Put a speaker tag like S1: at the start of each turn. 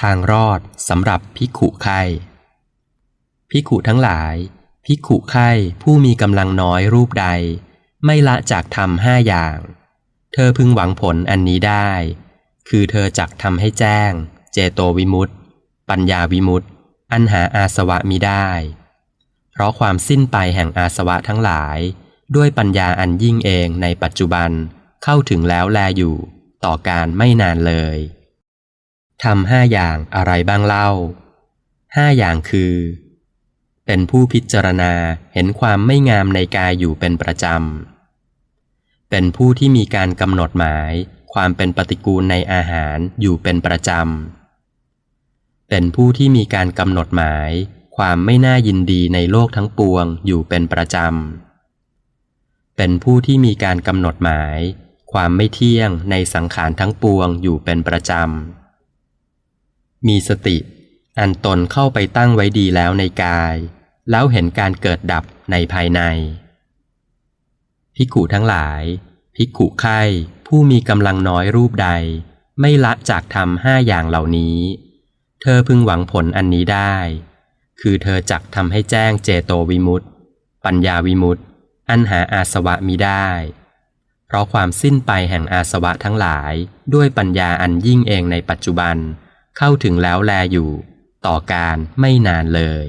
S1: ทางรอดสำหรับพิขุไข้พิขุทั้งหลาย พิขุไข้ผู้มีกำลังน้อยรูปใด ไม่ละจากทำห้าอย่าง เธอพึงหวังผลอันนี้ได้ คือเธอจักทำให้แจ้ง เจโตวิมุตติ ปัญญาวิมุตติ อันหาอาสวะมิได้ เพราะความสิ้นไปแห่งอาสวะทั้งหลาย ด้วยปัญญาอันยิ่งเองในปัจจุบันเข้าถึงแล้วแลอยู่ ต่อการไม่นานเลย ทำห้าอย่างอะไรบ้างเล่าห้าอย่างคือ เป็นผู้พิจารณาเห็นความไม่งามในกายอยู่เป็นประจำ เป็นผู้ที่มีการกำหนดหมาย ความเป็นปฏิกูลในอาหารอยู่เป็นประจำ เป็นผู้ที่มีการกำหนดหมาย ความไม่น่ายินดีในโลกทั้งปวงอยู่เป็นประจำ เป็นผู้ที่มีการกำหนดหมาย ความไม่เที่ยงในสังขารทั้งปวงอยู่เป็นประจำ มีสติ อันตนเข้าไปตั้งไว้ดีแล้วในกาย แล้วเห็นการเกิดดับในภายในภิกุทั้งหลายภิกุไข้ผู้มีกำลังน้อยรูปใด ไม่ละจากทำห้าอย่างเหล่านี้ เธอพึงหวังผลอันนี้ได้ คือเธอจักทำให้แจ้งเจโตวิมุตติ ปัญญาวิมุตติ อันหาอาสวะมิได้เพราะความสิ้นไปแห่งอาสวะทั้งหลายด้วยปัญญาอันยิ่งเองในปัจจุบัน เข้าถึงแล้วแลอยู่ ต่อการไม่นานเลย